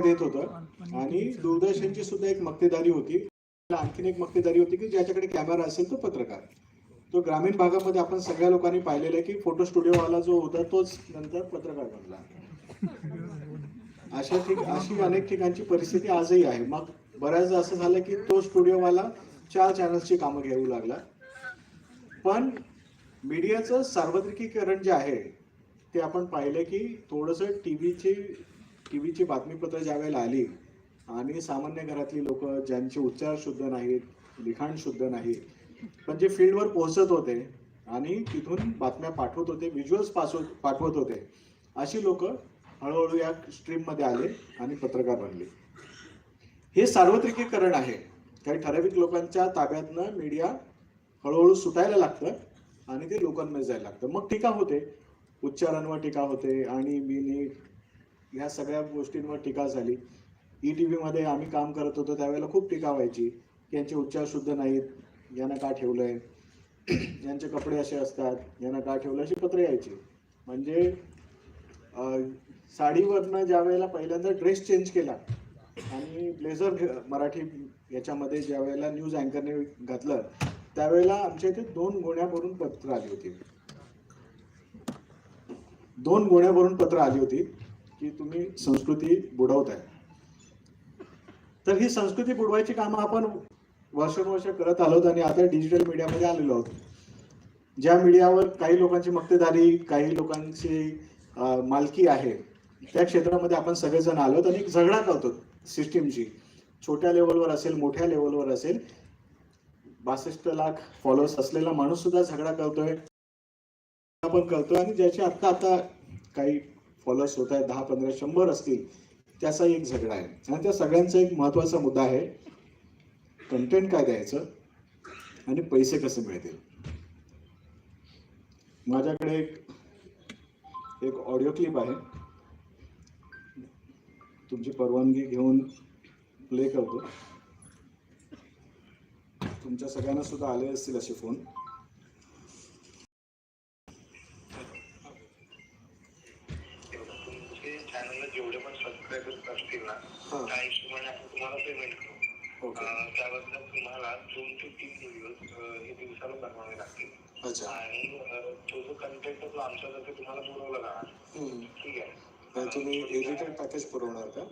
देत होतं. आणि दूरदर्शनची सुद्धा एक मक्तेदारी होती. आणखीन एक मक्तेदारी होती की ज्याच्याकडे कॅमेरा असेल तो पत्रकार. तो ग्रामीण भागामध्ये आपण सगळ्या लोकांनी पाहिलेलं आहे की फोटो स्टुडिओवाला जो होता तोच नंतर पत्रकार बनला. अशा ठिक अशी अनेक ठिकाणची परिस्थिती आजही आहे. मग बऱ्याचदा असं झालं की तो स्टुडिओवाला चार चॅनल्सची कामं घेऊ लागला. पण मीडियाचं सार्वत्रिकीकरण जे आहे ते आपण पाहिलं की थोडंसं टी व्हीची टी व्हीची बातमीपत्र ज्या वेळेला आली आणि सामान्य घरातली लोक ज्यांचे उच्चार शुद्ध नाहीत लिखाण शुद्ध नाही पण जे फील्डवर पोहोचत होते आणि तिथून बातम्या पाठवत होते व्हिज्युअल्स पाठवत होते अशी लोक हळूहळू या स्ट्रीममध्ये आले आणि पत्रकार बनले. हे सार्वत्रिकीकरण आहे. काही ठराविक लोकांच्या ताब्यातनं मीडिया हळूहळू सुटायला लागतं आणि ते लोकांमध्ये जायला लागतं. मग टीका होते. उच्चारांवर टीका होते आणि मी नीट या सगळ्या गोष्टींवर टीका झाली. ई टी व्हीमध्ये आम्ही काम करत होतो त्यावेळेला खूप टीका व्हायची की यांचे उच्चार शुद्ध नाहीत यांना का ठेवलंय? यांचे कपडे असे असतात यांना का ठेवलं अशी पत्र यायची. म्हणजे साडीवरनं ज्या वेळेला पहिल्यांदा ड्रेस चेंज केला आणि ब्लेझर मराठी याच्यामध्ये ज्या वेळेला न्यूज अँकरने घातलं त्यावेळेला आमच्या इथे दोन गोण्यावरून पत्र आली होती. दोन गोण्यावरून पत्र आली होती. की तुम्ही संस्कृती बुडवताय. तर ही संस्कृती बुडवायची कामं आपण वर्षानुवर्ष करत आलोत आणि आता डिजिटल मीडियामध्ये आलेलो आहोत. ज्या मीडियावर काही लोकांची मक्तेदारी काही लोकांची मालकी आहे त्या क्षेत्रामध्ये आपण सगळेजण आलोत आणि झगडा करतो सिस्टीमची छोट्या लेवलवर असेल मोठ्या लेवलवर असेल बासष्ट लाख फॉलोअर्स असलेला माणूस सुद्धा झगडा करतोय आपण करतोय आणि ज्याची आत्ता आता काही फॉलोअर्स होत आहेत दहा पंधरा शंभर असतील त्याचा एक झगडा आहे. आणि त्या सगळ्यांचा एक महत्त्वाचा मुद्दा आहे कंटेंट काय द्यायचं आणि पैसे कसे मिळतील? माझ्याकडे एक एक ऑडिओ क्लिप आहे. तुमची परवानगी घेऊन प्ले करतो. तुमच्या सगळ्यांना सुद्धा आले असतील असे फोन तुमचे चॅनलला असतील ना. त्या हिशोबाने आपण तुम्हाला पेमेंट करू त्याबद्दल तुम्हाला दोन ते तीन व्हिडिओ हे दिवसाला बनवावे लागतील. आणि तो जो कंटेंट जो आमच्या तर्फे तुम्हाला पुरवला जाणार. ठीक आहे. तुम्ही एडिटेड पॅकेज पुरवणार का?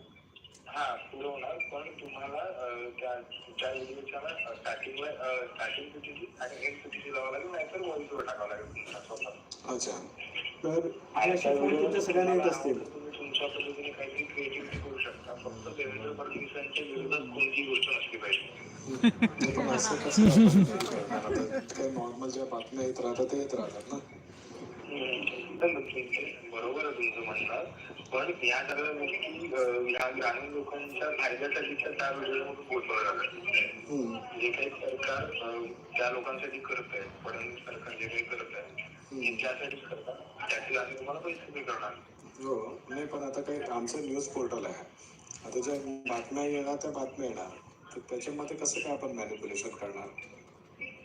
हा पुरवणार पण तुम्हाला त्या व्हिडिओच्या ना स्टार्टिंगला स्टार्टिंग तुझी आणि एंड तुझी लावावं लागेल नाहीतर व्हॉइसवर टाकावं लागेल स्वतः. अच्छा. तर सगळ्यांना येत असतील. तुमच्या पद्धतीने काहीतरी क्रिएटिव्हिटी करू शकता. फक्त देवेंद्र फडणवीसांच्या विरोधात कोणतीही गोष्ट नसली पाहिजे. नॉर्मल ज्या बातम्या येत राहतात ते येत राहतात ना बरोबर तुमचं म्हणणं. पण या सगळ्या गोष्टी या ग्रामीण लोकांच्या फायद्यासाठी त्या व्हिडिओमधून पोहोचवलं जातं हम्म. जे काही सरकार त्या लोकांसाठी करत आहे फडणवीस सरकार जे काही करत आहे त्यासाठीच करतात. त्याचे आम्ही तुम्हाला पैसे पे करणार हो नाही पण आता काही आमचं न्यूज पोर्टल आहे. आता ज्या बातम्या येणार त्या बातम्या येणार. तर त्याच्यामध्ये कसं काय आपण मॅनिप्युलेशन करणार?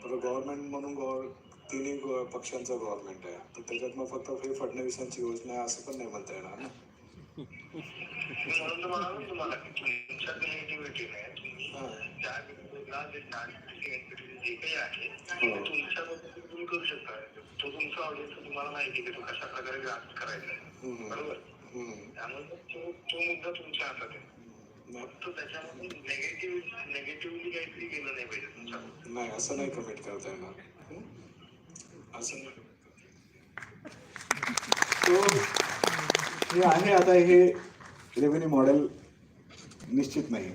तर गव्हर्नमेंट म्हणून गव्हर तिन्ही पक्षांचं गव्हर्नमेंट आहे. तर त्याच्यात मग फक्त हे फडणवीसांची योजना आहे असं पण नाही म्हणता येणार ना? तुम्हाला माहिती कशा प्रकारे करायचा. बरोबर? हम्म. त्यामुळे तो तो मुद्दा तुमच्या हातात आहे. नाही. फक्त त्याच्यामध्ये नेगेटिव्ह नेगेटिव्हली काहीतरी केलं नाही पाहिजे तुमच्या नाही असं नाही कमिट करता येणार. हं? असं नाही. तो हे आहे आता हे रेव्हेन्यू मॉडेल निश्चित नाही.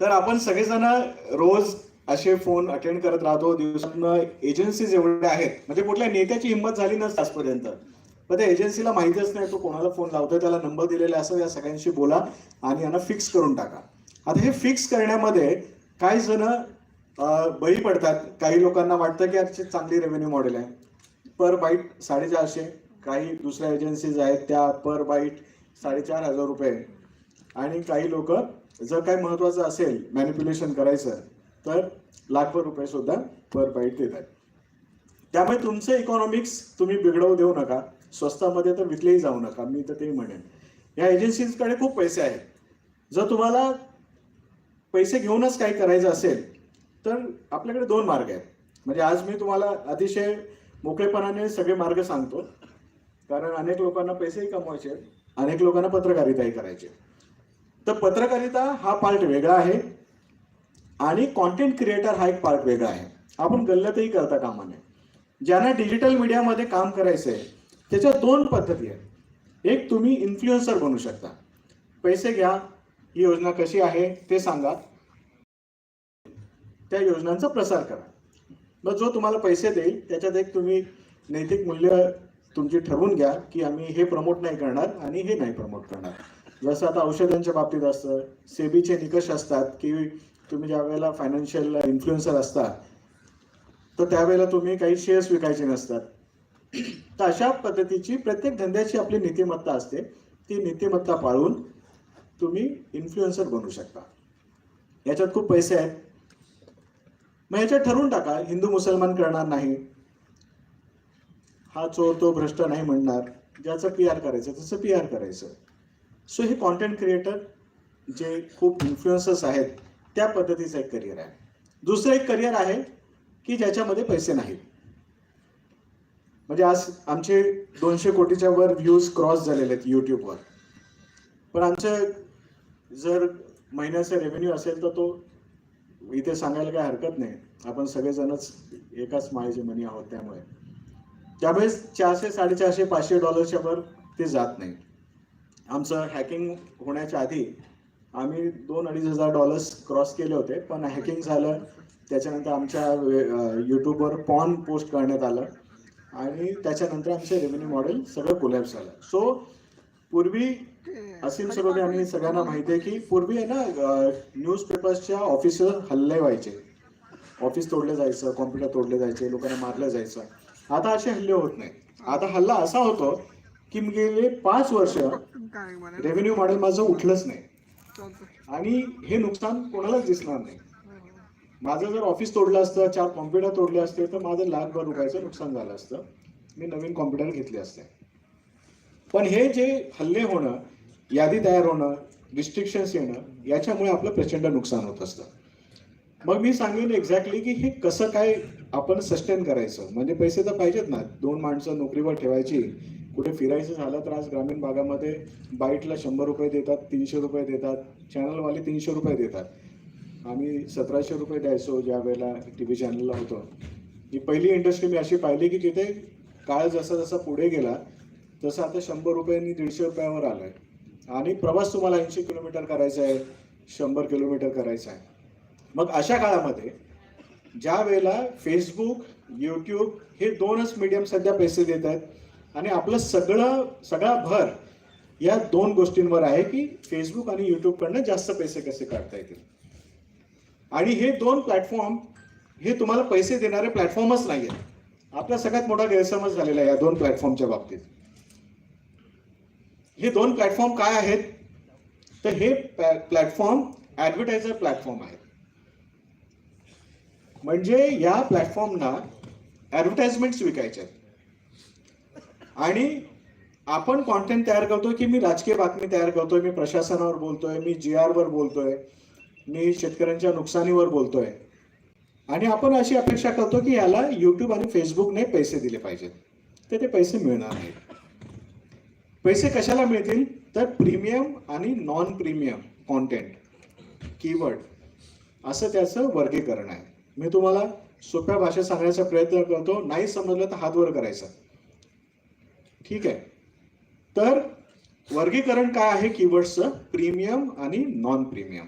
तर आपण सगळेजण रोज असे फोन अटेंड करत राहतो. दिवसातनं एजन्सीज एवढ्या आहेत. म्हणजे कुठल्या नेत्याची हिंमत झाली नसते आजपर्यंत. पण त्या एजन्सीला माहितीच नाही तो कोणाला फोन लावतोय त्याला नंबर दिलेला असं या सगळ्यांशी बोला आणि यांना फिक्स करून टाका. आता हे फिक्स करण्यामध्ये काही जण बळी पडतात. काही लोकांना वाटतं की याची चांगली रेव्हेन्यू मॉडेल आहे. पर बाईट साडेचारशे. काही दुसऱ्या एजन्सीज आहेत त्या पर बाईट साडेचार हजार रुपये आणि काही लोक जर काही महत्वाचं असेल मॅनिप्युलेशन करायचं तर लाखभर रुपये सुद्धा पर बाईट देतात. त्यामुळे तुमचं इकॉनॉमिक्स तुम्ही बिघडवू देऊ नका. स्वस्तामध्ये तर विकलेही जाऊ नका मी तर ते म्हणेन. या एजन्सीजकडे खूप पैसे आहेत. जर तुम्हाला पैसे घेऊनच काही करायचं असेल तर आपल्याकडे दोन मार्ग आहेत. म्हणजे आज मी तुम्हाला अतिशय मोकळेपणाने सगळे मार्ग सांगतो. कारण अनेक लोकांना पैसेही कमवायचे आहेत, अनेक लोकांना पत्रकारिताही करायची तर पत्रकारिता हा पार्ट वेगळा आहे आणि कॉन्टेंट क्रिएटर हा एक पार्ट वेगळा आहे. आपण गल्लतही करता कामा नये. ज्यांना डिजिटल मीडियामध्ये काम करायचं आहे त्याच्या दोन पद्धती आहेत. एक तुम्ही इन्फ्लुएन्सर बनू शकता. पैसे घ्या ही योजना कशी आहे ते सांगा. त्या योजनांचा प्रसार करा. मग जो तुम्हाला पैसे देईल त्याच्यात एक तुम्ही नैतिक मूल्य तुमची ठरवून घ्या की आम्ही हे प्रमोट नाही करणार आणि हे नाही प्रमोट करणार. जसं आता औषधांच्या बाबतीत असतं सेबीचे निकष असतात की तुम्ही ज्या वेळेला फायनान्शियल इन्फ्लुएन्सर असता तर त्यावेळेला तुम्ही काही शेअर्स विकायचे नसतात. तर अशा पद्धतीची प्रत्येक धंद्याची आपली नीतिमत्ता असते. ती नीतिमत्ता पाळून तुम्ही इन्फ्लुएन्सर बनू शकता. याच्यात खूप पैसे आहेत. मग याच्यात ठरवून टाका हिंदू मुसलमान करणार नाही. हा चोर तो भ्रष्ट नाही म्हणणार. ज्याचं पी आर करायचं त्याचं पी आर करायचं. सो हे कॉन्टेंट क्रिएटर जे खूप इन्फ्लुएन्सर्स आहेत त्या पद्धतीचं एक करिअर आहे. दुसरं एक करिअर आहे की ज्याच्यामध्ये पैसे नाहीत. म्हणजे आज आमचे दोनशे कोटीच्या वर व्ह्यूज क्रॉस झालेले आहेत यूट्यूबवर पण आमचं जर महिन्याचा रेव्हेन्यू असेल तर तो इथे सांगायला काही हरकत नाही. आपण सगळेजणच एकाच माळेचे मनी आहोत त्यामुळे. त्यावेळेस चारशे साडेचारशे पाचशे डॉलरच्या वर ते जात नाही. आमचं हॅकिंग होण्याच्या आधी आम्ही दोन अडीच हजार डॉलर्स क्रॉस केले होते पण हॅकिंग झालं. त्याच्यानंतर आमच्या यूट्यूबवर पॉन पोस्ट करण्यात आलं. आणि त्याच्यानंतर आमचं रेव्हेन्यू मॉडेल सगळं कोलॅप्स झालं. सो पूर्वी असीम सरोदे आणि सगळ्यांना माहिती आहे की पूर्वी आहे ना न्यूजपेपर्सच्या ऑफिस हल्ले व्हायचे. ऑफिस तोडले जायचं कॉम्प्युटर तोडले जायचे लोकांना मारलं जायचं. आता असे हल्ले होत नाही आता हल्ला असा होतो की गेले पाच वर्ष रेव्हेन्यू मॉडेल माझं उठलंच नाही. आणि हे नुकसान कोणालाच दिसणार नाही. माझं जर ऑफिस तोडलं असतं चार कॉम्प्युटर तोडले असते तर माझं लाखभर रुपयाचं नुकसान झालं असतं. मी नवीन कॉम्प्युटर घेतले असते. पण हे जे हल्ले होणं यादी तयार होणं रिस्ट्रिक्शन्स येणं याच्यामुळे आपलं प्रचंड नुकसान होत असतं. मग मी सांगेन एक्झॅक्टली की हे कसं काय आपण सस्टेन करायचं. म्हणजे पैसे तर पाहिजेत ना. दोन माणसं नोकरीवर ठेवायची. कुठे फिरायचं झालं तर आज ग्रामीण भागामध्ये बाईटला शंभर रुपये देतात तीनशे रुपये देतात. चॅनलवाले तीनशे रुपये देतात. आम्ही सतराशे रुपये द्यायचो ज्या वेळेला टी व्ही चॅनलला होतो. ही पहिली इंडस्ट्री मी अशी पाहिली की तिथे काळ जसा जसा पुढे गेला तसं आता शंभर रुपयांनी दीडशे रुपयावर आलं आहे आणि प्रवास तुम्हाला ऐंशी किलोमीटर करायचा आहे शंभर किलोमीटर करायचा आहे. मग अशा काळामध्ये ज्या वेळेला फेसबुक यूट्यूब हे दोनच मीडियम सध्या पैसे देत आहेत आणि आपलं सगळं सगळा भर या दोन गोष्टींवर आहे की फेसबुक आणि यूट्यूबकडनं जास्त पैसे कसे काढता येतील. आणि हे दोन प्लॅटफॉर्म हे तुम्हाला पैसे देणारे प्लॅटफॉर्मच नाही आहेत आपला सगळ्यात मोठा गैरसमज झालेला आहे या दोन प्लॅटफॉर्मच्या बाबतीत. हे दोन प्लॅटफॉर्म काय आहेत? तर हे प्लॅटफॉर्म ऍडव्हर्टायझर प्लॅटफॉर्म आहेत म्हणजे या प्लॅटफॉर्मना ऍडव्हर्टाइजमेंट विकायच्या आहेत आणि आपण कॉन्टेंट तयार करतोय की मी राजकीय बातमी तयार करतोय मी प्रशासनावर बोलतोय मी जी वर बोलतोय. मी शेतकऱ्यांच्या नुकसानीवर बोलतोय. आणि आपण अशी अपेक्षा करतो की याला युट्यूब आणि फेसबुकने पैसे दिले पाहिजेत. तर ते पैसे मिळणार नाहीत. पैसे कशाला मिळतील? तर प्रीमियम आणि नॉन प्रीमियम कॉन्टेंट कीवर्ड असं त्याचं वर्गीकरण आहे. मी तुम्हाला सोप्या भाषेत सांगण्याचा प्रयत्न करतो. नाही समजलं तर हातवर करायचा. ठीक आहे. तर वर्गीकरण काय आहे? कीवर्डचं प्रीमियम आणि नॉन प्रीमियम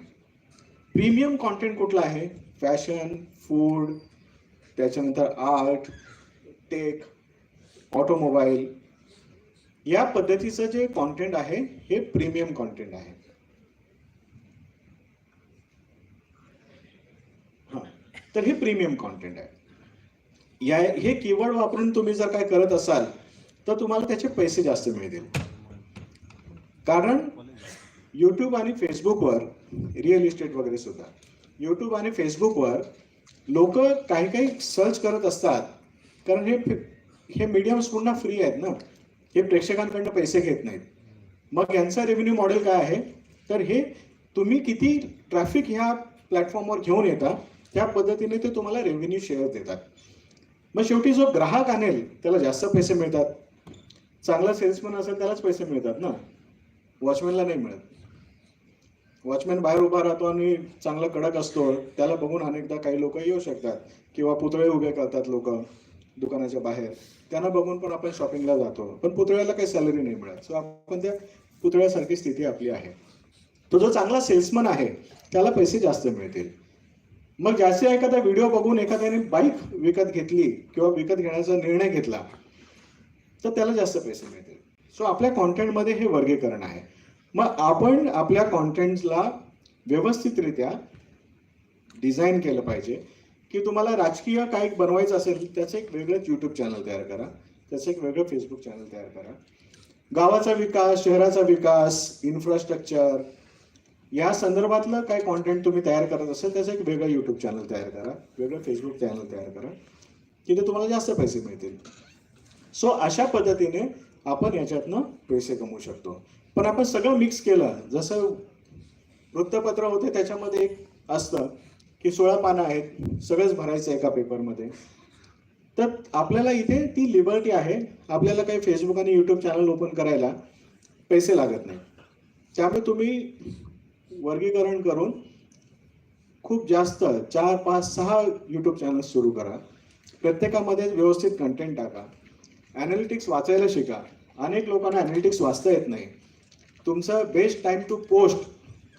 प्रीमियम कॉन्टेंट कुठला आहे? फॅशन फूड त्याच्यानंतर आर्ट टेक ऑटोमोबाईल या पद्धतीचं जे कॉन्टेंट आहे हे प्रीमियम कॉन्टेंट आहे. तर हे प्रीमियम कॉन्टेंट आहे. या हे कीवर्ड वापरून तुम्ही जर काय करत असाल तर तुम्हाला त्याचे पैसे जास्त मिळतील. कारण यूट्यूब आणि फेसबुकवर रिअल इस्टेट वगैरे सुद्धा. यूट्यूब आणि फेसबुकवर लोक काही काही सर्च करत असतात. कारण हे हे मीडियम्स पुन्हा फ्री आहेत ना. हे प्रेक्षकांकडनं पैसे घेत नाहीत. मग यांचं रेव्हेन्यू मॉडेल काय आहे? तर हे तुम्ही किती ट्रॅफिक ह्या प्लॅटफॉर्मवर घेऊन येता त्या पद्धतीने ते तुम्हाला रेव्हेन्यू शेअर देतात. मग शेवटी जो ग्राहक आणेल त्याला जास्त पैसे मिळतात. चांगला सेल्समन असेल त्यालाच पैसे मिळतात ना. वॉचमॅनला नाही मिळत. वॉचमॅन बाहेर उभा राहतो आणि चांगला कडक असतो त्याला बघून अनेकदा काही लोक येऊ शकतात किंवा पुतळे उभे करतात लोक दुकानाच्या बाहेर. त्यांना बघून पण आपण शॉपिंगला जातो. पण पुतळ्याला काही सॅलरी नाही मिळत. सो आपण त्या पुतळ्यासारखी स्थिती आपली आहे. तो जो चांगला सेल्समन आहे त्याला पैसे जास्त मिळतील. मग जास्त एखादा व्हिडिओ बघून एखाद्याने बाईक विकत घेतली किंवा विकत घेण्याचा निर्णय घेतला तर त्याला जास्त पैसे मिळतील. सो आपल्या कॉन्टेंटमध्ये हे वर्गीकरण आहे. मग आपण आपल्या कॉन्टेंट्सला व्यवस्थितरित्या डिझाईन केलं पाहिजे. की तुम्हाला राजकीय काय बनवायचं असेल त्याचं एक वेगळंच यूट्यूब चॅनल तयार करा. त्याचं एक वेगळं फेसबुक चॅनल तयार करा. गावाचा विकास शहराचा विकास इन्फ्रास्ट्रक्चर या संदर्भातलं काय कॉन्टेंट तुम्ही तयार करत असेल त्याचं एक वेगळं यूट्यूब चॅनल तयार करा. वेगळं फेसबुक चॅनल तयार करा. तिथे तुम्हाला जास्त पैसे मिळतील. सो अशा पद्धतीने आपण याच्यातनं पैसे कमवू शकतो. पण आपण सगळं मिक्स केलं. जसं वृत्तपत्र होते त्याच्यामध्ये एक असतं की सोळा पानं आहेत सगळंच भरायचं एका पेपरमध्ये तर आपल्याला इथे ती लिबर्टी आहे. आपल्याला काही फेसबुक आणि यूट्यूब चॅनल ओपन करायला पैसे लागत नाही. त्यामुळे तुम्ही वर्गीकरण करून खूप जास्त चार पाच सहा यूट्यूब चॅनल्स सुरू करा. प्रत्येकामध्ये व्यवस्थित कंटेंट टाका. ॲनालिटिक्स वाचायला शिका. अनेक लोकांना ॲनालिटिक्स वाचता येत नाही. तुमचं बेस्ट टाइम टू पोस्ट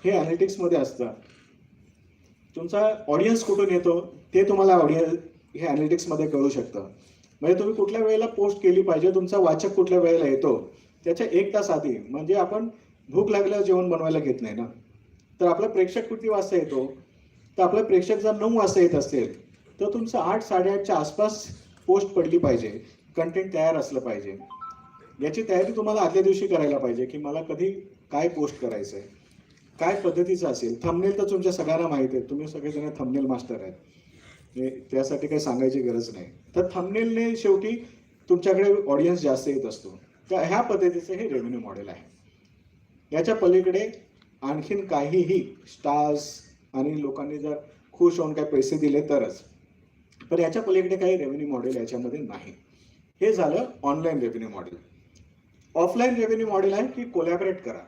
हे ॲनालिटिक्समध्ये असतं. तुमचा ऑडियन्स कुठून येतो ते तुम्हाला ऑडियन्स हे ॲनालिटिक्समध्ये कळू शकतं. म्हणजे तुम्ही कुठल्या वेळेला पोस्ट केली पाहिजे तुमचा वाचक कुठल्या वेळेला येतो त्याच्या एक तास आधी म्हणजे आपण भूक लागल्यावर जेवण बनवायला घेत नाही ना. तर आपला प्रेक्षक किती वाजता येतो? तर आपला प्रेक्षक जर नऊ वाजता येत असेल तर तुमचं आठ साडेआठच्या आसपास पोस्ट पडली पाहिजे. कंटेंट तयार असलं पाहिजे. याची तयारी तुम्हाला आदल्या दिवशी करायला पाहिजे की मला कधी काय पोस्ट करायचं आहे काय पद्धतीचं असेल. थंबनेल तर तुमच्या सगळ्यांना माहिती आहे. तुम्ही सगळेजण थंबनेल मास्टर आहेत. त्यासाठी काही सांगायची गरज नाही. तर थंबनेलने शेवटी तुमच्याकडे ऑडियन्स जास्त येत असतो. तर ह्या पद्धतीचं हे रेव्हेन्यू मॉडेल आहे. याच्या पलीकडे आणखीन काहीही स्टार्स आणि लोकांनी जर खुश होऊन काही पैसे दिले तरच. पण याच्या पलीकडे काही रेव्हेन्यू मॉडेल याच्यामध्ये नाही. हे झालं online revenue model offline revenue model आहे की कोलॅबरेट करा.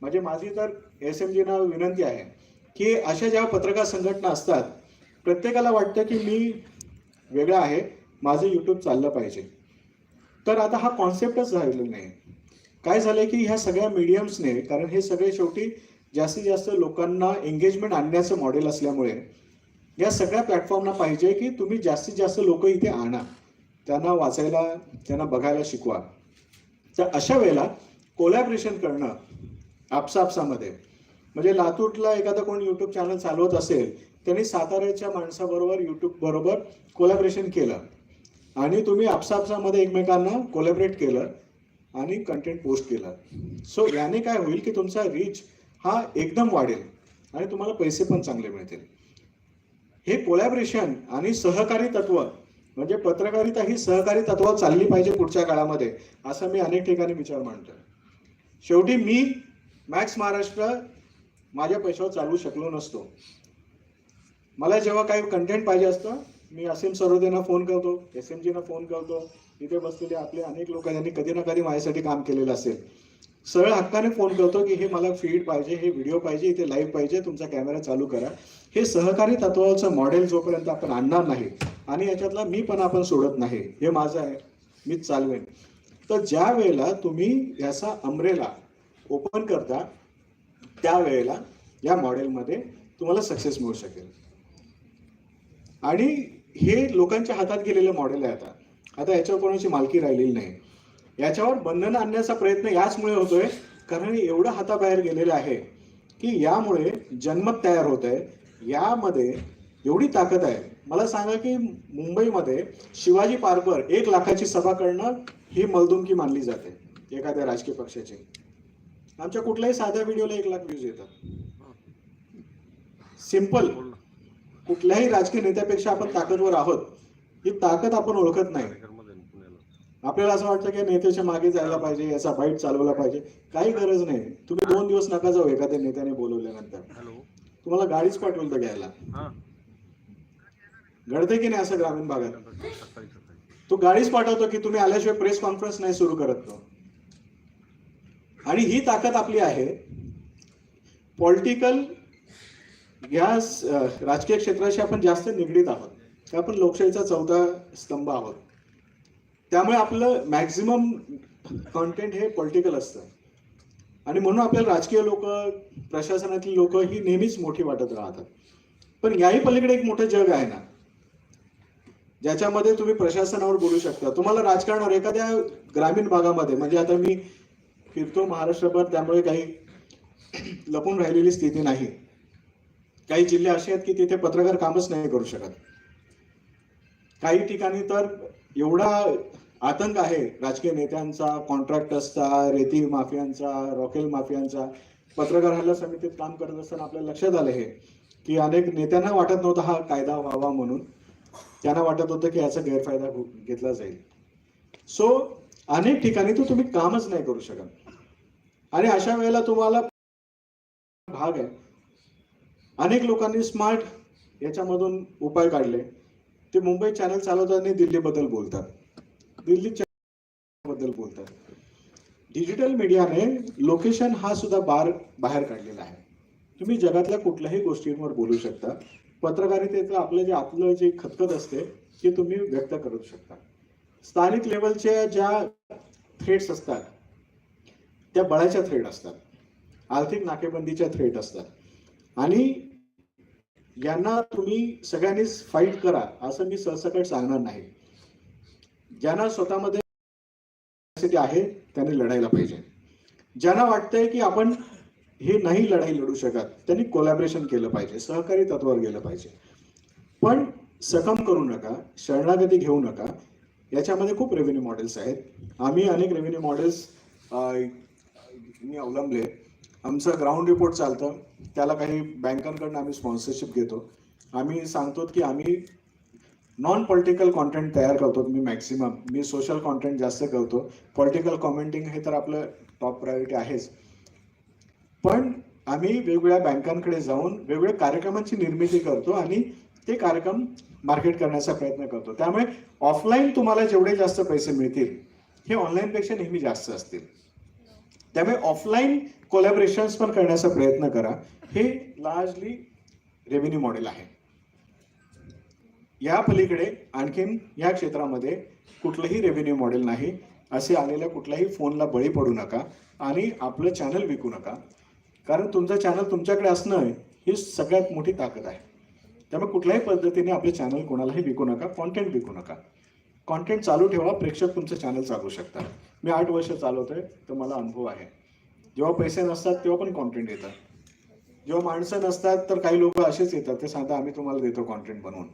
म्हणजे माझी तर एस एम जीना विनंती आहे की अशा ज्या पत्रकार संघटना असतात प्रत्येकाला वाटतं की मी वेगळा आहे माझं यूट्यूब चाललं पाहिजे. तर आता हा कॉन्सेप्टच राहिलेला नाही. काय झालं की ह्या सगळ्या मीडियम्सने कारण हे सगळे शेवटी जास्तीत जास्त लोकांना एंगेजमेंट आणण्याचं मॉडेल असल्यामुळे या सगळ्या प्लॅटफॉर्मना पाहिजे की तुम्ही जास्तीत जास्त लोक इथे आणा. त्यांना वाचायला त्यांना बघायला शिकवा. तर अशा वेळेला कोलॅबरेशन करणं आपसापसामध्ये म्हणजे लातूरला एखादा कोण यूट्यूब चॅनल चालवत असेल त्यांनी साताऱ्याच्या माणसाबरोबर यूट्यूब बरोबर कोलॅबरेशन केलं. आणि तुम्ही आपसापसामध्ये एकमेकांना कोलॅबरेट केलं आणि कंटेंट पोस्ट केलं. सो याने काय होईल की तुमचा रीच हा एकदम वाढेल आणि तुम्हाला पैसे पण चांगले मिळतील. हे कोलॅबरेशन आणि सहकारी तत्व म्हणजे पत्रकारिता ही सहकारी तत्वावर चालली पाहिजे पुढच्या काळामध्ये असं मी अनेक ठिकाणी विचार मांडतो शेवटी मी मॅक्स महाराष्ट्र माझ्या पैशावर चालवू शकलो नसतो. मला जेव्हा काही कंटेंट पाहिजे असतं मी असीम सरोदेना फोन करतो एस एम जीना फोन करतो. इथे बसलेले आपले अनेक लोक ज्यांनी कधी ना कधी माझ्यासाठी काम केलेलं असेल. सरळ हक्काने फोन करतो की हे मला फीड पाहिजे हे व्हिडिओ पाहिजे इथे लाईव्ह पाहिजे तुमचा कॅमेरा चालू करा. हे सहकारी तत्वाचं मॉडेल जोपर्यंत आपण आणणार नाही आणि याच्यातला मी पण आपण सोडत नाही. हे माझं आहे. मीच चालवेन. तर ज्या वेळेला तुम्ही याचा अमरेला ओपन करता त्यावेळेला या मॉडेलमध्ये तुम्हाला सक्सेस मिळू शकेल. आणि हे लोकांच्या हातात गेलेलं मॉडेल आहे आता. आता याच्यावर कोणाची मालकी राहिलेली नाही. याच्यावर बंधन आणण्याचा प्रयत्न याचमुळे होतोय कारण हे एवढं हाताबाहेर गेलेलं आहे की यामुळे जन्मत तयार होत आहे. यामध्ये एवढी ताकद आहे. मला सांगा की मुंबईमध्ये शिवाजी पार्कवर एक लाखाची सभा करणं ही मलदुमकी मानली जाते एखाद्या राजकीय पक्षाची. आमच्या कुठल्याही साध्या व्हिडिओला एक लाख व्ह्यूज येतात. सिंपल कुठल्याही राजकीय नेत्यापेक्षा आपण ताकदवर आहोत ही ताकद आपण ओळखत नाही. आपल्याला असं वाटतं की नेत्याच्या मागे जायला पाहिजे याचा बाईट चालवला पाहिजे. काही गरज नाही. तुम्ही दोन दिवस नका जाऊ एखाद्या नेत्याने बोलवल्यानंतर. हॅलो तुम्हाला गाडीच पाठवलं तर घ्यायला. घडते की नाही असं ग्रामीण भागात? तो गाडीच पाठवतो की तुम्ही आल्याशिवाय प्रेस कॉन्फरन्स नाही सुरू करत तो. आणि ही ताकद आपली आहे. पॉलिटिकल या राजकीय क्षेत्राशी आपण जास्त निगडीत आहोत. आपण लोकशाहीचा चौथा स्तंभ आहोत. त्यामुळे आपलं मॅक्झिमम कॉन्टेंट हे पॉलिटिकल असतं. आणि म्हणून आपल्याला राजकीय लोक प्रशासनातली लोक ही नेहमीच मोठी वाटत राहतात. पण याही पलीकडे एक मोठं जग आहे ना. ज्याच्यामध्ये तुम्ही प्रशासनावर बोलू शकता. तुम्हाला राजकारणावर एखाद्या ग्रामीण भागामध्ये म्हणजे आता मी फिरतो महाराष्ट्रभर त्यामुळे काही लपून राहिलेली स्थिती नाही. काही जिल्हे असे आहेत की तिथे पत्रकार कामच नाही करू शकत. काही ठिकाणी तर एवढा आतंक आहे राजकीय नेत्यांचा कॉन्ट्रॅक्टर्सचा रेती माफियांचा रॉकेल माफियांचा. पत्रकार हल्ला समितीत काम करत असताना आपल्या लक्षात आलं हे की अनेक नेत्यांना वाटत नव्हता हा कायदा व्हावा म्हणून. त्यांना वाटत होतं की याचा गैरफायदा हो- घेतला जाईल. सो अनेक ठिकाणी तो तुम्ही कामच नाही करू शकत. आणि अशा वेळेला तुम्हाला भाग आहे. अनेक लोकांनी स्मार्ट याच्यामधून उपाय काढले. ते मुंबई चॅनल चालवताना दिल्लीबद्दल बोलतात. दिल्ली चॅनलबद्दल बोलतात. डिजिटल मीडियाने लोकेशन हा सुद्धा बार बाहेर काढलेला आहे. तुम्ही जगातल्या कुठल्याही गोष्टींवर बोलू शकता. पत्रकारितेचं आपलं जे आतलं जे खतखत असते ते तुम्ही व्यक्त करू शकता. स्थानिक लेवलच्या ज्या थ्रेट्स असतात त्या बळाच्या थ्रेड असतात. आर्थिक नाकेबंदीच्या थ्रेट असतात. आणि यांना तुम्ही सगळ्यांनीच फाईट करा असं मी सहसकट सांगणार नाही. ज्यांना स्वतःमध्ये आहे त्यांनी लढायला पाहिजे. ज्यांना वाटतंय की आपण हे नाही लढाई लढू शकत. त्यांनी कोलॅबरेशन केलं पाहिजे सहकारी तत्वावर गेलं पाहिजे. पण सकम करू नका शरणागती घेऊ नका. याच्यामध्ये खूप रेव्हेन्यू मॉडेल्स आहेत. आम्ही अनेक रेव्हेन्यू मॉडेल्स मी अवलंबले. आमचं ग्राउंड रिपोर्ट चालतं. त्याला काही बँकांकडून आम्ही स्पॉन्सरशिप घेतो. आम्ही सांगतो की आम्ही नॉन पॉलिटिकल कॉन्टेंट तयार करतो. मी मॅक्सिमम मी सोशल कॉन्टेंट जास्त करतो. पॉलिटिकल कॉमेंटिंग हे तर आपलं टॉप प्रायोरिटी आहेच. पण आम्ही वेगवेगळ्या बँकांकडे जाऊन वेगवेगळ्या कार्यक्रमांची निर्मिती करतो आणि ते कार्यक्रम मार्केट करण्याचा प्रयत्न करतो. त्यामुळे ऑफलाईन तुम्हाला जेवढे जास्त पैसे मिळतील हे ऑनलाईनपेक्षा नेहमी जास्त असतील. त्यामुळे ऑफलाईन कोलॅबरेशन्स पण करण्याचा प्रयत्न करा. हे लार्जली रेव्हेन्यू मॉडेल आहे. या पलीकडे आणखीन या क्षेत्रामध्ये कुठलंही रेव्हेन्यू मॉडेल नाही. असे आलेल्या कुठल्याही फोनला बळी पडू नका आणि आपलं चॅनल विकू नका. कारण तुमचं चॅनल तुमच्याकडे असणं ही सगळ्यात मोठी ताकद आहे. त्यामुळे कुठल्याही पद्धतीने आपले चॅनल कोणालाही विकू नका कॉन्टेंट विकू नका. कॉन्टेंट चालू ठेवा प्रेक्षक तुमचं चॅनल चालू शकतात. मी आठ वर्ष आहे तर मला अनुभव आहे. जेव्हा पैसे नसतात तेव्हा पण कॉन्टेंट येतात जेव्हा माणसं नसतात तर काही लोक असेच येतात ते सांगतात आम्ही तुम्हाला देतो कॉन्टेंट बनवून.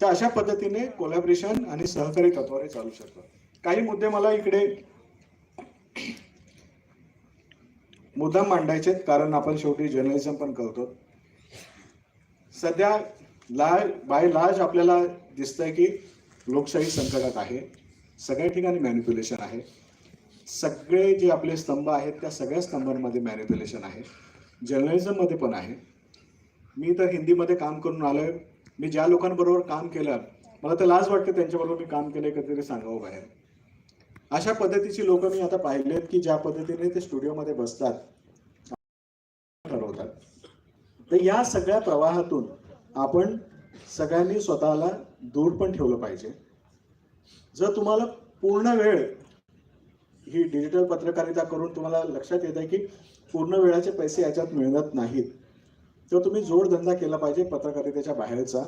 तर अशा पद्धतीने कोलॅबरेशन आणि सहकारी तत्वाने चालू शकतं. काही मुद्दे मला इकडे मुद्दाम मांडायचे कारण आपण शेवटी जर्नलिझम पण करतो. सध्या लाज बाय लाज आपल्याला दिसतंय की लोकशाही संकटात आहे. सगळ्या ठिकाणी मॅन्युप्युलेशन आहे. सगळे जे आपले स्तंभ आहेत त्या सगळ्या स्तंभांमध्ये मॅन्युप्युलेशन आहे. जर्नलिझममध्ये पण आहे. मी तर हिंदीमध्ये काम करून आलोय. मी ज्या लोकांबरोबर काम केलं मला तर लाज वाटते त्यांच्याबरोबर मी काम केलं कधीतरी सांगावं बाहेर. अशा पद्धतीची लोक मी आता पाहिलेत की ज्या पद्धतीने ते स्टुडिओमध्ये बसतात. ठरवतात. तर या सगळ्या प्रवाहातून आपण सगळ्यांनी स्वतःला दूर पण ठेवलं पाहिजे. जर तुम्हाला पूर्ण वेळ ही डिजिटल पत्रकारिता करून तुम्हाला लक्षात येत आहे की पूर्ण वेळाचे पैसे याच्यात मिळत नाहीत तर तुम्ही जोडधंदा केला पाहिजे पत्रकारितेच्या बाहेरचा.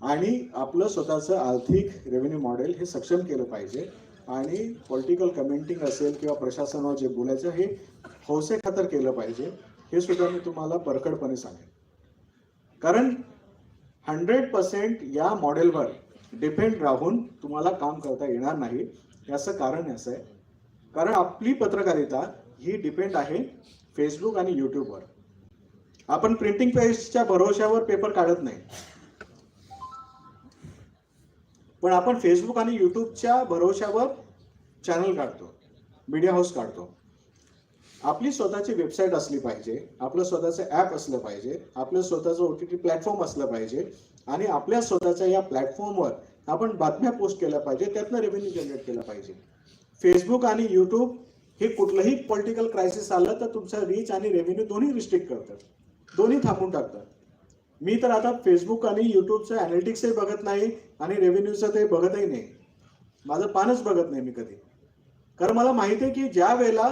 आणि आपलं स्वतःचं आर्थिक रेव्हेन्यू मॉडेल हे सक्षम केलं पाहिजे. आणि पॉलिटिकल कमेंटिंग असेल किंवा प्रशासनावर जे बोलायचं हे हौसे खातर केलं पाहिजे हे सुद्धा मी तुम्हाला परखडपणे सांगेन. कारण हंड्रेड पर्सेंट या मॉडेलवर डिपेंड राहून तुम्हाला काम करता येणार नाही याचं कारण असं आहे. कारण आपली पत्रकारिता ही डिपेंड आहे फेसबुक आणि यूट्यूबवर आपण प्रिंटिंग पेजच्या भरोश्यावर पेपर काढत नाही. पण आपण फेसबुक आणि युट्यूबच्या भरोश्यावर चॅनल काढतो. मीडिया हाऊस काढतो. आपली स्वतःची वेबसाईट असली पाहिजे आपलं स्वतःचं ॲप असलं पाहिजे आपलं स्वतःचं ओ टी टी प्लॅटफॉर्म असलं पाहिजे आणि आपल्या स्वतःच्या या प्लॅटफॉर्मवर आपण बातम्या पोस्ट केल्या पाहिजे त्यातनं रेव्हेन्यू जनरेट केला पाहिजे. फेसबुक आणि युट्यूब हे कुठलंही पॉलिटिकल क्रायसिस आलं तर तुमचा रीच आणि रेव्हेन्यू दोन्ही रिस्ट्रिक्ट करतात. दोन्ही थांबून टाकतात. मी तर आता फेसबुक आणि युट्यूबचं अनालिटिक्सही बघत नाही आणि रेव्हेन्यूचं ते बघतही नाही. माझं पानच बघत नाही मी कधी. कारण मला माहिती आहे की ज्या वेळेला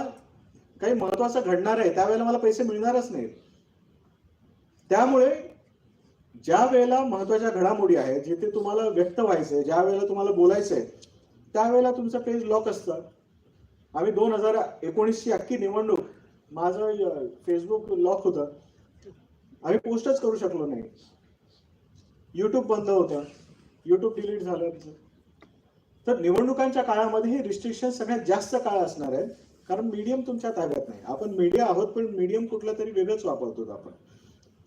काही महत्वाचं घडणार आहे त्यावेळेला मला पैसे मिळणारच नाहीत. त्यामुळे ज्या वेळेला महत्त्वाच्या घडामोडी आहेत जिथे तुम्हाला व्यक्त व्हायचंय ज्या वेळेला तुम्हाला बोलायचं आहे त्यावेळेला तुमचं पेज लॉक असतं. आम्ही दोन हजार एकोणीसची अख्खी निवडणूक माझं फेसबुक लॉक होतं. आम्ही पोस्टच करू शकलो नाही. युट्यूब बंद होतं. युट्यूब डिलीट झालं तर निवडणुकांच्या काळामध्ये हे रिस्ट्रिक्शन सगळ्यात जास्त काळ असणार आहे कारण मीडियम तुमच्या ताब्यात नाही. आपण मीडिया आहोत पण मीडियम कुठलं तरी वेगळंच वापरतो आपण.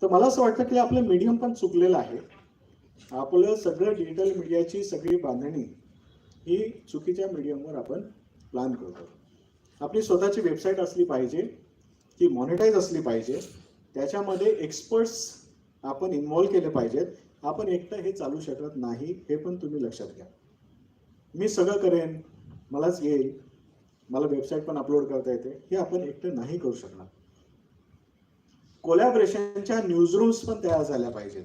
तर मला असं वाटतं की आपलं मीडियम पण चुकलेलं आहे. आपलं सगळं डिजिटल मीडियाची सगळी बांधणी ही चुकीच्या मीडियमवर आपण प्लॅन करतो. आपली स्वतःची वेबसाईट असली पाहिजे ती मॉनिटाईज असली पाहिजे. त्याच्यामध्ये एक्सपर्ट्स आपण इन्व्हॉल्व केले पाहिजेत. आपण एकटं हे चालू शकत नाही हे पण तुम्ही लक्षात घ्या. मी सगळं करेन मलाच येईल. मला वेबसाईट पण अपलोड करता येते. हे आपण एकटं नाही करू शकणार. कोलॅबरेशनच्या न्यूज रूम्स पण तयार झाल्या पाहिजेत.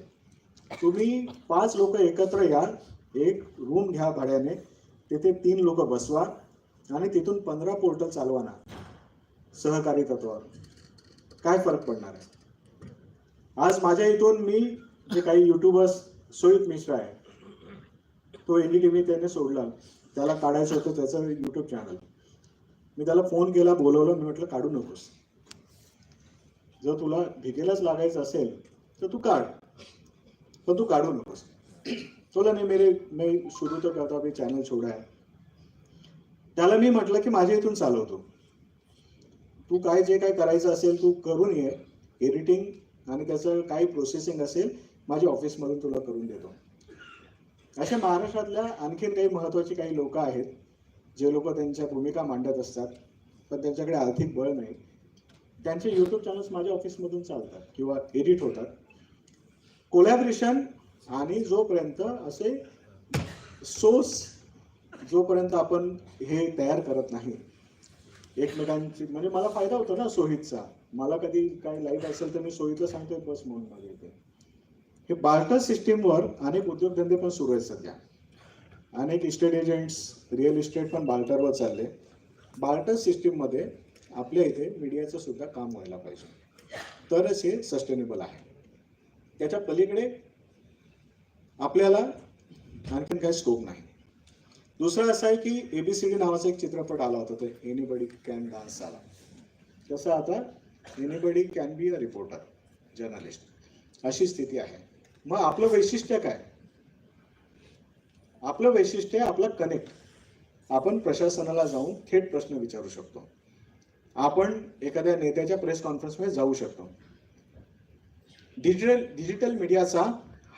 तुम्ही पाच लोक एकत्र या. एक रूम घ्या भाड्याने. तिथे तीन लोक बसवा आणि तिथून पंधरा पोर्टल चालवा ना सहकारी तत्वावर. काय फरक पडणार आहे? आज माझ्या इथून मी जे काही युट्यूबर्स सोयित मिश्रा आहे तो एन डी टी व्ही त्याने सोडला. त्याला काढायचं होतं त्याचं युट्यूब चॅनल मी त्याला फोन केला बोलवलं मी म्हटलं काढू नकोस. जर तुला भिकेलाच लागायचं असेल तर तू काढ. पण तू काढू नकोस. बोला नाही मेरे मी सुरू तर करता मी चॅनल छोडा आहे त्याला मी म्हटलं की माझ्या इथून चालवतो. तू काय जे काय करायचं असेल तू करून ये. एडिटिंग आणि त्याचं काही प्रोसेसिंग असेल माझ्या ऑफिसमधून तुला करून देतो. अशा महाराष्ट्रातल्या आणखीन काही महत्त्वाची काही लोक आहेत जे लोक त्यांच्या भूमिका मांडत असतात पण त्यांच्याकडे आर्थिक बळ नाही. त्यांचे यूट्यूब चॅनल्स माझ्या ऑफिसमधून चालतात किंवा एडिट होतात. कोलॅबरेशन आणि जोपर्यंत असे सोर्स जोपर्यंत आपण हे तयार करत नाही एकमेकांची म्हणजे मला फायदा होतो ना सोहितचा. मला कधी काही लाइट असेल तर मी सोयीतलं सांगतोय बस म्हणून माझ्या इथे. हे बार्टर सिस्टीमवर अनेक उद्योगधंदे पण सुरू आहेत सध्या. अनेक इस्टेट एजंट्स रिअल इस्टेट पण बार्टरवर चालले. बार्टर सिस्टीममध्ये आपल्या इथे मीडियाचं सुद्धा काम व्हायला पाहिजे. तरच हे सस्टेनेबल आहे. त्याच्या पलीकडे आपल्याला आणखीन काही स्कोप नाही. दुसरं असं आहे की एबीसीडी नावाचा एक चित्रपट आला होता ते एनीबडी कॅन डान्स आला. तसं आता anybody can be a reporter journalist अशी स्थिती आहे. मग आपलं वैशिष्ट्य काय? आपलं वैशिष्ट्य आपलं कनेक्ट आपण प्रशासनाला जाऊन थेट प्रश्न विचारू शकतो. आपण एखाद्या नेत्याच्या प्रेस कॉन्फरन्समध्ये जाऊ शकतो. डिजिटल डिजिटल मीडियाचा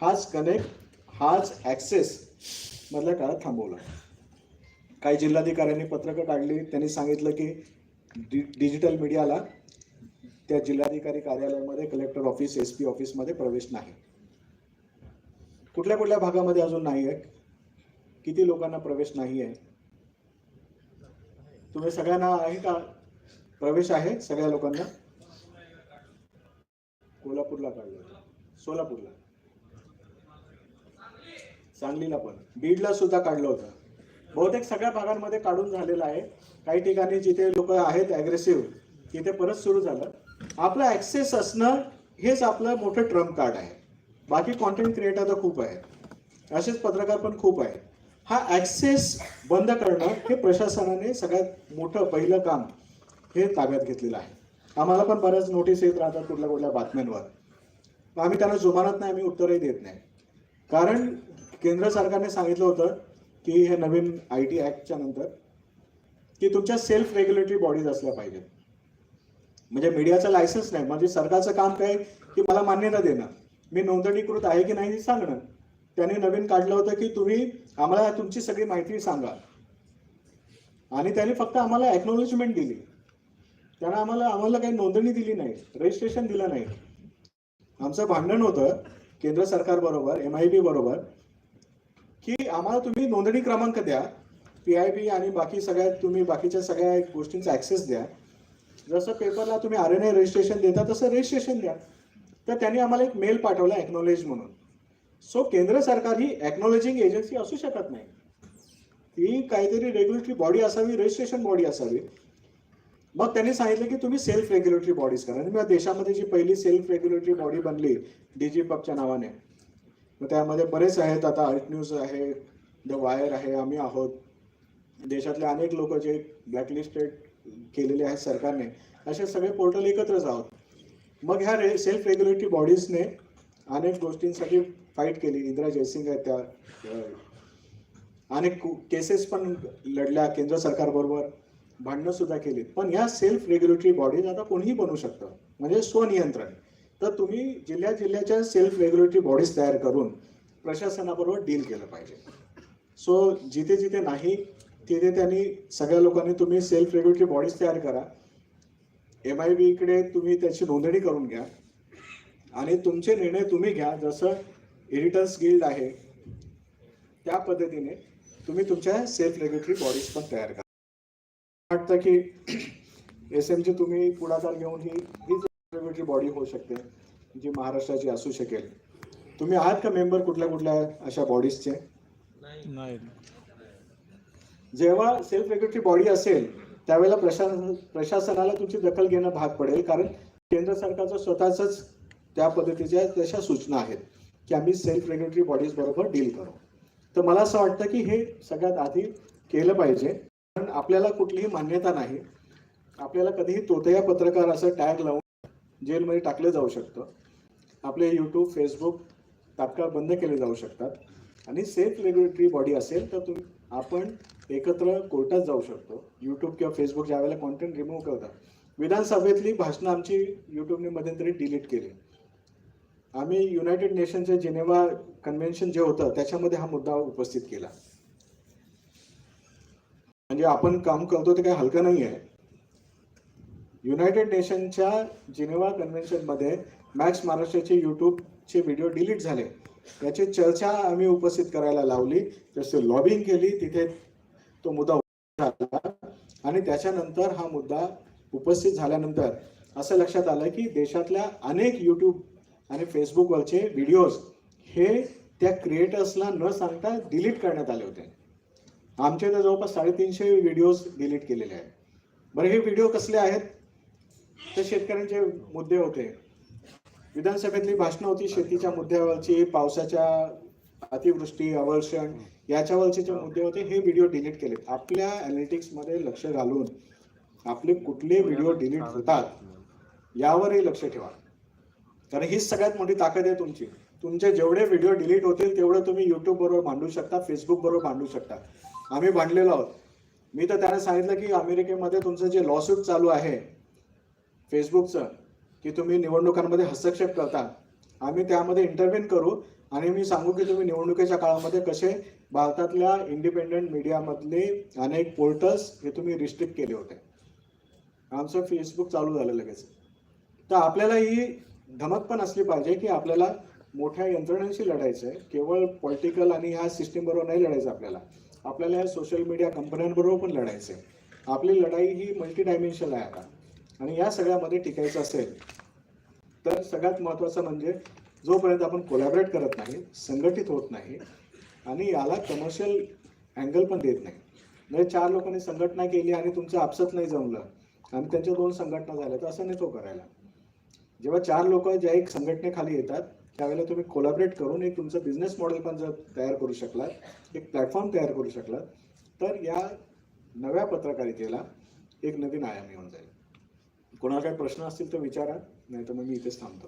हाच कनेक्ट हाच ॲक्सेस मधल्या काळात थांबवला. काही जिल्हाधिकाऱ्यांनी पत्रकं काढली त्यांनी सांगितलं की डि डिजिटल मीडियाला त्या जिल्हाधिकारी कार्यालयामध्ये कलेक्टर ऑफिस एस पी ऑफिसमध्ये प्रवेश नाही. कुठल्या कुठल्या भागामध्ये अजून नाही आहे? किती लोकांना प्रवेश नाही आहे? तुम्ही सगळ्यांना आहे का? प्रवेश आहे सगळ्या लोकांना? कोल्हापूरला काढलं. होतं. सोलापूरला. सांगलीला पण. बीडला सुद्धा काढलं होतं. बहुतेक सगळ्या भागांमध्ये काढून झालेलं आहे. काही ठिकाणी जिथे लोक आहेत अग्रेसिव्ह तिथे परत सुरू झालं. आपलं ॲक्सेस असणं हेच आपलं मोठं ट्रम्प कार्ड आहे. बाकी कॉन्टेंट क्रिएटर तर खूप आहेत. असेच पत्रकार पण खूप आहेत. हा ॲक्सेस बंद करणं हे प्रशासनाने सगळ्यात मोठं पहिलं काम हे ताब्यात घेतलेलं आहे. आम्हाला पण बऱ्याच नोटीस येत राहतात कुठल्या कुठल्या बातम्यांवर. आम्ही त्यांना जुमानत नाही आम्ही उत्तरही देत नाही. कारण केंद्र सरकारने सांगितलं होतं की हे नवीन आय टी ॲक्टच्या नंतर की तुमच्या सेल्फ रेग्युलेटरी बॉडीज असल्या पाहिजेत. म्हणजे मीडियाचं लायसन्स नाही. म्हणजे सरकारचं काम काय की मला मान्यता देणं. मी नोंदणीकृत आहे की नाही हे सांगणं. त्यांनी नवीन काढलं होतं की तुम्ही आम्हाला तुमची सगळी माहिती सांगा. आणि त्यांनी फक्त आम्हाला एक्नॉलेजमेंट दिली. त्यांना आम्हाला आम्हाला काही नोंदणी दिली नाही. रजिस्ट्रेशन दिलं नाही. आमचं भांडण होतं केंद्र सरकार बरोबर एम आय बी बरोबर की आम्हाला तुम्ही नोंदणी क्रमांक द्या. पी आय बी आणि बाकी सगळ्या तुम्ही बाकीच्या सगळ्या गोष्टींचा ऍक्सेस द्या. जसं पेपरला तुम्ही आर एन आय रजिस्ट्रेशन देता तसं रजिस्ट्रेशन द्या. तर त्यांनी आम्हाला एक मेल पाठवला एक्नॉलेज म्हणून. सो केंद्र सरकार ही एक्नॉलेजिंग एजन्सी असू शकत नाही. ती काहीतरी रेग्युलेटरी बॉडी असावी रजिस्ट्रेशन बॉडी असावी. मग त्यांनी सांगितलं की तुम्ही सेल्फ रेग्युलेटरी बॉडीज करा. आणि मग देशामध्ये जी पहिली सेल्फ रेग्युलेटरी बॉडी बनली डीजी पबच्या नावाने. मग त्यामध्ये बरेच आहेत आता अर्ट न्यूज आहे द वायर आहे आम्ही आहोत. देशातले अनेक लोक जे ब्लॅकलिस्टेड केलेले आहेत सरकारने. असे सगळे पोर्टल एकत्रच आहोत. मग ह्या रे सेल्फ रेग्युलेटरी बॉडीजने अनेक गोष्टींसाठी फाईट केली. इंदिरा जयसिंग आहेत त्या अनेक केसेस पण लढल्या केंद्र सरकारबरोबर. भांडणं सुद्धा केली पण ह्या सेल्फ रेग्युलेटरी बॉडीज आता कोणीही बनू शकतं. म्हणजे स्वनियंत्रण. तर तुम्ही जिल्ह्या जिल्ह्याच्या सेल्फ रेग्युलेटरी बॉडीज तयार करून प्रशासनाबरोबर डील केलं पाहिजे. सो जिथे जिथे नाही तिथे त्यांनी सगळ्या लोकांनी तुम्ही सेल्फ रेग्युलेटरी बॉडीज तयार करा. एम आय बीकडे तुम्ही त्याची नोंदणी करून घ्या. आणि तुमचे निर्णय तुम्ही घ्या जसं एडिटर्स गिल्ड आहे त्या पद्धतीने तुम्ही तुमच्या सेल्फ रेग्युलेटरी बॉडीज पण तयार करा. वाटतं की एस एमची तुम्ही पुढाकार घेऊन ही हीच रेग्युलेटरी बॉडी होऊ शकते जी महाराष्ट्राची असू शकेल. तुम्ही आहात का मेंबर कुठल्या कुठल्या अशा बॉडीजचे नाही. जेव्हा सेल्फ रेग्युलेटरी बॉडी असेल त्यावेळेला प्रशासन प्रशासनाला तुमची दखल घेणं भाग पडेल. कारण केंद्र सरकारचं स्वतःच त्या पद्धतीच्या तशा सूचना आहेत की आम्ही सेल्फ रेग्युलेटरी बॉडीज बरोबर डील करू. तर मला असं वाटतं की हे सगळ्यात आधी केलं पाहिजे. कारण आपल्याला कुठलीही मान्यता नाही. आपल्याला कधीही तोतया पत्रकार असं टॅग लावून जेलमध्ये टाकलं जाऊ शकतं. आपले यूट्यूब फेसबुक तात्काळ बंद केले जाऊ शकतात. आणि सेल्फ रेग्युलेटरी बॉडी असेल तर तुम्ही आपण एकत्र कोर्टात जाऊ शकतो. यूट्यूब किंवा फेसबुक ज्या वेळेला कॉन्टेंट रिमूव्ह करतात. विधानसभेतली भाषणं आमची यूट्यूबने मध्यंतरी डिलीट केली. आम्ही युनायटेड नेशनचे जिनेवा कन्व्हेन्शन जे होतं त्याच्यामध्ये हा मुद्दा उपस्थित केला. म्हणजे आपण काम करतो ते काही हलकं नाही आहे. युनायटेड नेशनच्या जिनेवा कन्व्हेन्शनमध्ये मॅक्स महाराष्ट्राचे यूट्यूबचे व्हिडिओ डिलीट झाले. याची चर्चा आम्ही उपस्थित करायला लावली. तसे लॉबिंग केली तिथे तो मुद्दा झाला. आणि त्याच्यानंतर हा मुद्दा उपस्थित झाल्यानंतर असं लक्षात आलं की देशातल्या अनेक यूट्यूब आणि फेसबुकवरचे व्हिडिओज हे त्या क्रिएटर्सला न सांगता डिलीट करण्यात आले होते. आमचे तर जवळपास साडेतीनशे व्हिडिओज डिलीट केलेले आहेत. बरं हे व्हिडिओ कसले आहेत? तर शेतकऱ्यांचे मुद्दे होते. विधानसभेतली भाषणं होती शेतीच्या मुद्द्यावरची पावसाच्या अतिवृष्टी अवर्षण याच्यावरचे जे मुद्दे होते हे व्हिडिओ डिलीट केलेत. आपल्या analytics मध्ये लक्ष घालून आपले कुठले व्हिडिओ डिलीट होतात यावरही लक्ष ठेवा. कारण हीच सगळ्यात मोठी ताकद आहे तुमची. तुमचे जेवढे व्हिडिओ डिलीट होतील तेवढं तुम्ही युट्यूब बरोबर भांडू शकता फेसबुक बरोबर भांडू शकता. आम्ही भांडलेलो आहोत. मी तर त्यांना सांगितलं की अमेरिकेमध्ये तुमचं जे लॉसूट चालू आहे फेसबुकचं की तुम्ही निवडणुकांमध्ये हस्तक्षेप करता आम्ही त्यामध्ये इंटरव्हेन करू आणि मी सांगू की तुम्ही निवडणुकीच्या काळामध्ये कसे भारतातल्या इंडिपेंडंट मीडियामधले अनेक पोर्टल्स हे तुम्ही रिस्ट्रिक्ट केले होते. आमचं फेसबुक चालू झालं लगेच. तर आपल्याला ही धमक पण असली पाहिजे की आपल्याला मोठ्या यंत्रणांशी लढायचं आहे केवळ पॉलिटिकल आणि ह्या सिस्टीमबरोबर नाही लढायचं आपल्याला. आपल्याला ह्या सोशल मीडिया कंपन्यांबरोबर पण लढायचं आहे आपली लढाई ही मल्टी डायमेन्शनल आहे आता. आणि या सगळ्यामध्ये टिकायचं असेल तर सगळ्यात महत्त्वाचं म्हणजे जोपर्यंत आपण कोलॅबरेट करत नाही संघटित होत नाही आणि याला कमर्शियल अँगल पण देत नाही. म्हणजे चार लोकांनी संघटना केली आणि तुमचं आपसत नाही जमलं आणि त्यांच्या दोन संघटना झाल्या तर असं नाही तो करायला. जेव्हा चार लोक ज्या एक संघटनेखाली येतात त्यावेळेला तुम्ही कोलॅबरेट करून एक तुमचं बिझनेस मॉडेल पण जर तयार करू शकलात एक प्लॅटफॉर्म तयार करू शकलात तर या नव्या पत्रकारितेला एक नवीन आयाम येऊन जाईल. कोणाला काही प्रश्न असतील तर विचारा नाही तर मग मी इथेच थांबतो.